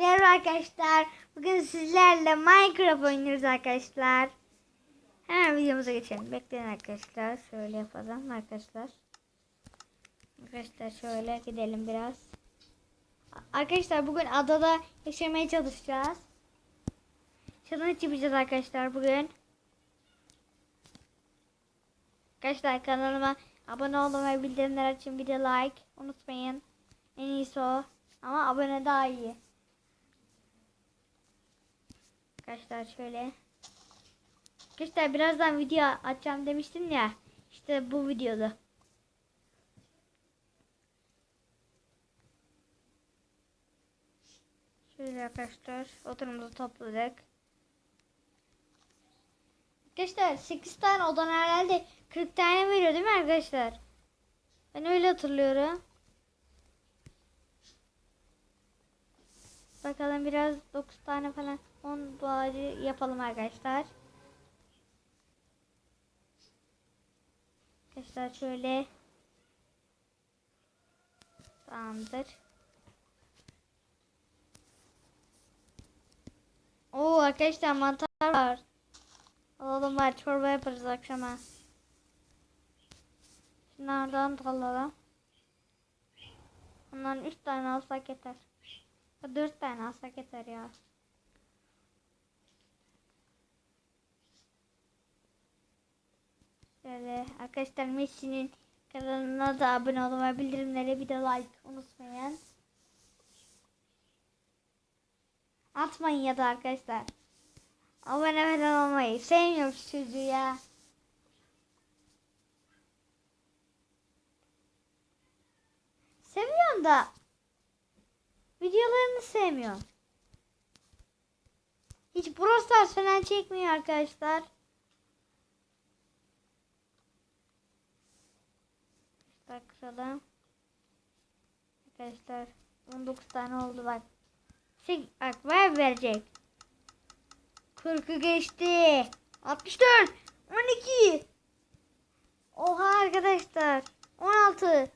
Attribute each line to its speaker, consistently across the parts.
Speaker 1: Merhaba arkadaşlar. Bugün sizlerle Minecraft oynuyoruz arkadaşlar. Hemen videomuza geçelim. Bekleyin arkadaşlar. Şöyle yapalım arkadaşlar. Arkadaşlar şöyle gidelim biraz. Arkadaşlar bugün adada yaşamaya çalışacağız. Challenge yapacağız arkadaşlar bugün. Arkadaşlar kanalıma abone olmayı ve bildirimler için bir de like unutmayın. En iyisi o. Ama abone daha iyi. Arkadaşlar şöyle. Arkadaşlar birazdan video açacağım demiştim ya. İşte bu videoda. Şöyle arkadaşlar oturumuzu topladık. Arkadaşlar 8 tane odan herhalde 40 tane veriyor değil mi arkadaşlar? Ben öyle hatırlıyorum. Bakalım biraz 9 tane falan 10 bari yapalım arkadaşlar. Arkadaşlar şöyle Tamamdır. Oo arkadaşlar mantar var. Alalım var çorba yaparız akşama. Şunlardan da alalım. Bundan 3 tane alsak yeter. Dört tane alsak yeter ya. Şöyle arkadaşlar Messi'nin kanalına da abone olun ve bildirimleri bir de like unutmayın. Atmayın ya da arkadaşlar. Abone falan olmayı sevmiyorum çocuğu ya. Seviyorum da Videolarını sevmiyorum. Hiç Brawl Stars falan çekmiyor arkadaşlar. Arkadaşlar. Arkadaşlar 19 tane oldu bak. Sek bak ver verecek. 40'ı geçti. 64. 12. Oha arkadaşlar. 16.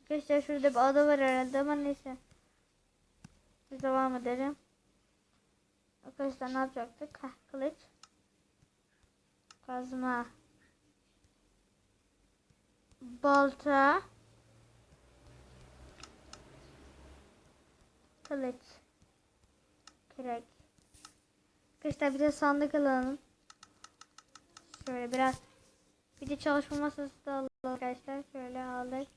Speaker 1: Arkadaşlar şurada bir ada var herhalde ama neyse. Biz devam edelim. Arkadaşlar ne yapacaktık? Heh, kılıç. Kazma. Balta. Kılıç. Kürek. Arkadaşlar bir de sandık alalım. Şöyle biraz. Bir de çalışma masası da alalım arkadaşlar. Şöyle aldık.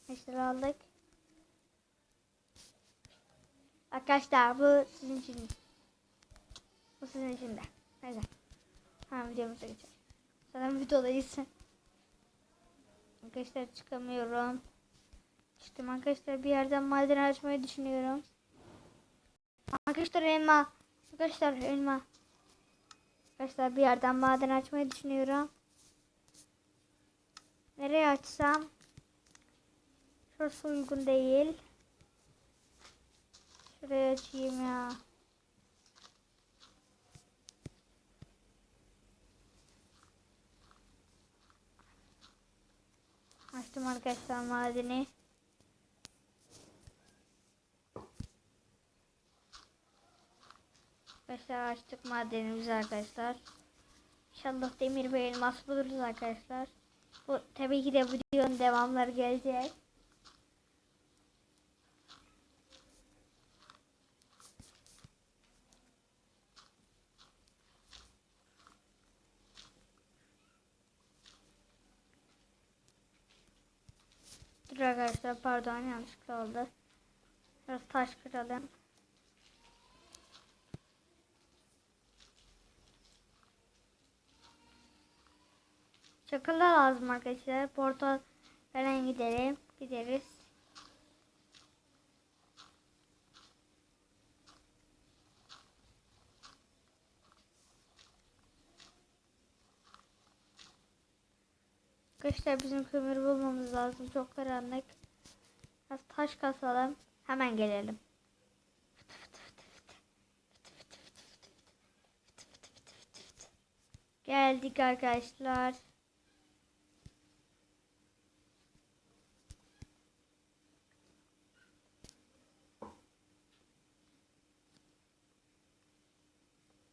Speaker 1: Arkadaşlar aldık. Arkadaşlar bu sizin için. Bu sizin için de. Neyse. Ha videomuza geçelim. Zaten videodayız. Arkadaşlar çıkamıyorum. Çıktım arkadaşlar bir yerden maden açmayı düşünüyorum. Arkadaşlar elma. Arkadaşlar elma. Arkadaşlar bir yerden maden açmayı düşünüyorum. Nereye açsam? Şurası uygun değil. Şuraya açayım ya. Açtım arkadaşlar madeni. Arkadaşlar açtık madenimizi arkadaşlar. İnşallah demir ve elmas buluruz arkadaşlar. Bu tabii ki de videonun devamları gelecek. Arkadaşlar pardon yanlışlıkla oldu. Biraz taş kıralım. Çakılı lazım arkadaşlar. Portal falan gidelim. Gideriz. Arkadaşlar bizim kömür bulmamız lazım. Çok karanlık. Biraz taş kasalım. Hemen gelelim. Geldik arkadaşlar.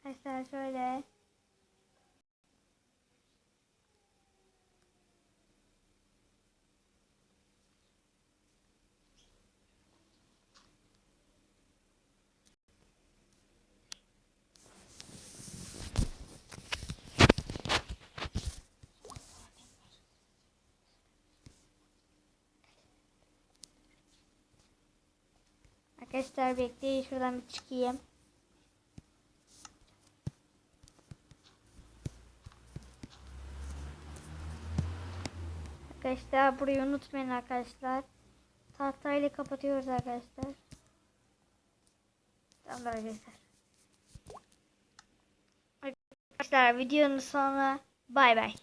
Speaker 1: Arkadaşlar şöyle Arkadaşlar bekleyin şuradan bir çıkayım. Arkadaşlar burayı unutmayın arkadaşlar. Tahtayla kapatıyoruz arkadaşlar. Tamam arkadaşlar. Arkadaşlar videonun sonra bay bay.